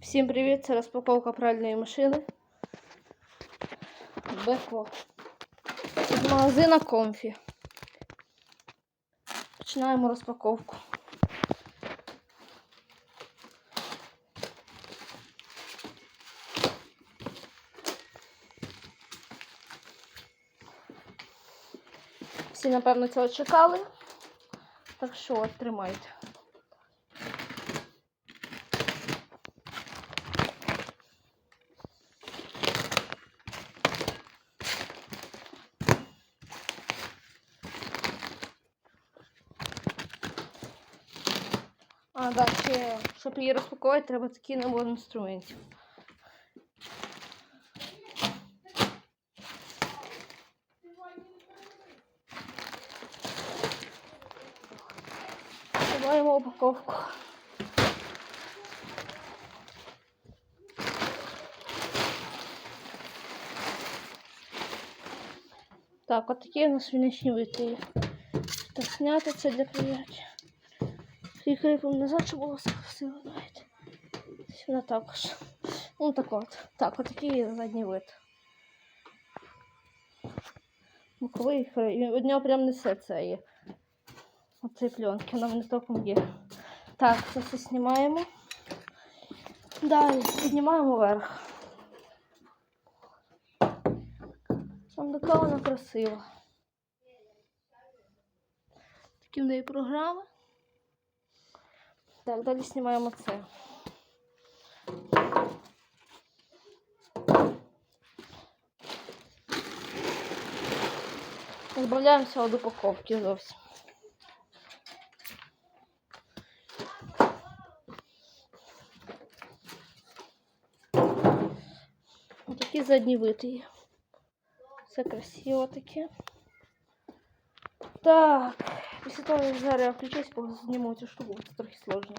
Всім привіт! Це розпаковка пральної машини. Беко. З магазина Комфі. Починаємо розпаковку. Всі, напевно, цього чекали. Так що от, тримайте. А, да, ще, щоб її розпакувати, треба такий набор інструментів. Маємо упаковку. Так, от такі у нас свинячні вити. Так, зняти це для перевірки. Прикріпимо назад, щоб було красиво. Давайте. Сюди також. Ну так от. Так, от такий задній вид. Боковий і від нього прям несе це є. Оцей пленки, нам не током є. Так, це все знімаємо. Далі піднімаємо вверх. Там така вона красива. Такі в неї програми. Так, далі знімаємо це. Збавляємося від упаковки зовсім. Такі задні вити. Все красиво таке. Так, Після того, як зараз я включусь, зніму цю штуку, це трохи сложно.